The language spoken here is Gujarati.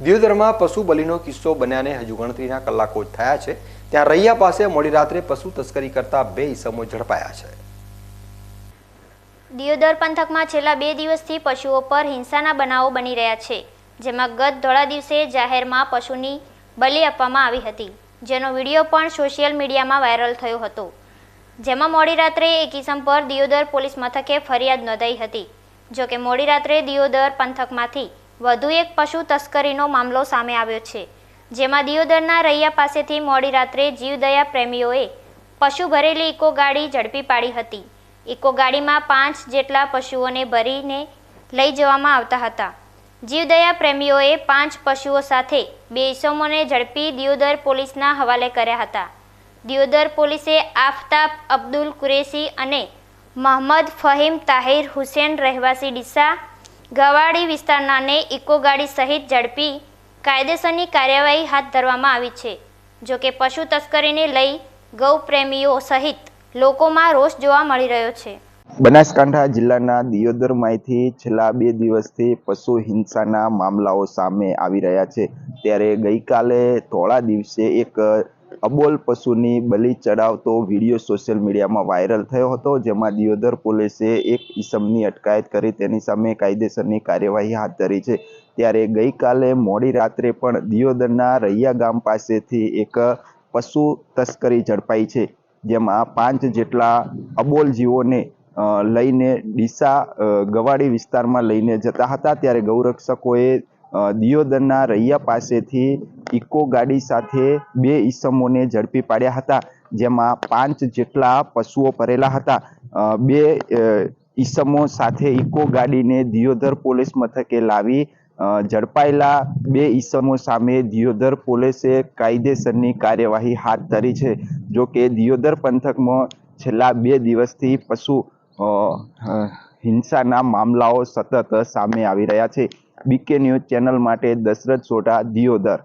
દિયોદરમાં પશુ બલીનો કિસ્સો બન્યાને હજુ ગણતરીના કલાકો જ થયા છે. ત્યાં રૈયા પાસે મોડી રાત્રે પશુ તસ્કરી કરતા બે ઈસમો ઝડપાયા છે. દિયોદર પંથકમાં છેલ્લા બે દિવસથી પશુઓ પર હિંસાના બનાવો બની રહ્યા છે, જેમાં ગત ધોળા દિવસે જાહેરમાં પશુની બલિ આપવામાં આવી હતી, જેનો વીડિયો પણ સોશિયલ મીડિયામાં વાયરલ થયો હતો. જેમાં મોડી રાત્રે એક ઇસમ પર દિયોદર પોલીસ મથકે ફરિયાદ નોંધાઈ હતી, જોકે મોડી રાત્રે દિયોદર પંથકમાંથી વધુ એક પશુ તસ્કરીનો મામલો સામે આવ્યો છે, જેમાં દિયોદરના રૈયા પાસેથી મોડી રાત્રે જીવદયા પ્રેમીઓએ પશુ ભરેલી ઇકો ગાડી ઝડપી પાડી હતી. ઇકો ગાડીમાં પાંચ જેટલા પશુઓને ભરીને લઈ જવામાં આવતા હતા. જીવદયા પ્રેમીઓએ પાંચ પશુઓ સાથે બે ઇસમોને ઝડપી દિયોદર પોલીસના હવાલે કર્યા હતા. દિયોદર પોલીસે આફતાબ અબ્દુલ કુરેશી અને મોહમ્મદ ફહીમ તાહિર હુસેન રહેવાસી ડીસા ગવાડી વિસ્તારનાને ઇકો ગાડી સહિત ઝડપી કાયદેસરની કાર્યવાહી હાથ ધરવામાં આવી છે. જો કે પશુ તસ્કરીને લઈ ગૌ પ્રેમીઓ સહિત લોકોમાં રોષ જોવા મળી રહ્યો છે. બનાસકાંઠા જિલ્લાના દિયોદરમાંથી છેલ્લા બે દિવસથી પશુ હિંસાના મામલાઓ સામે આવી રહ્યા છે. ત્યારે ગઈકાલે થોડા દિવસે એક અબોલ પશુની બલિ ચડાવતો વીડિયો સોશિયલ મીડિયામાં વાયરલ થયો હતો, જેમાં દિયોદર પોલીસે એક ઈસમની અટકાયત કરી તેની સામે કાયદેસરની કાર્યવાહી હાથ ધરી છે. ત્યારે ગઈકાલે મોડી રાત્રે પણ દિયોદરના રૈયા ગામ પાસેથી એક પશુ તસ્કરી ઝડપાઈ છે, જેમાં પાંચ જેટલા અબોલ જીવોને લઈને ડીસા ગવાડી વિસ્તારમાં લઈને જતા હતા. ત્યારે ગૌરક્ષકોએ દિયોદરના રૈયા પાસેથી ઇકો ગાડી સાથે બે ઈસમોને ઝડપી પાડ્યા હતા, જેમાં પાંચ જેટલા પશુઓ ભરેલા હતા. બે ઈસમો સાથે ઇકો ગાડીને દિયોદર પોલીસ મથકે લાવી ઝડપાયેલા બે ઈસમો સામે દિયોદર પોલીસે કાયદેસરની કાર્યવાહી હાથ ધરી છે. જો કે દિયોદર પંથકમાં છેલ્લા બે દિવસથી પશુ હિંસાના મામલાઓ સતત સામે આવી રહ્યા છે. બીકે ન્યૂઝ ચેનલ માટે દશરથ સોઢા, દિયોદર.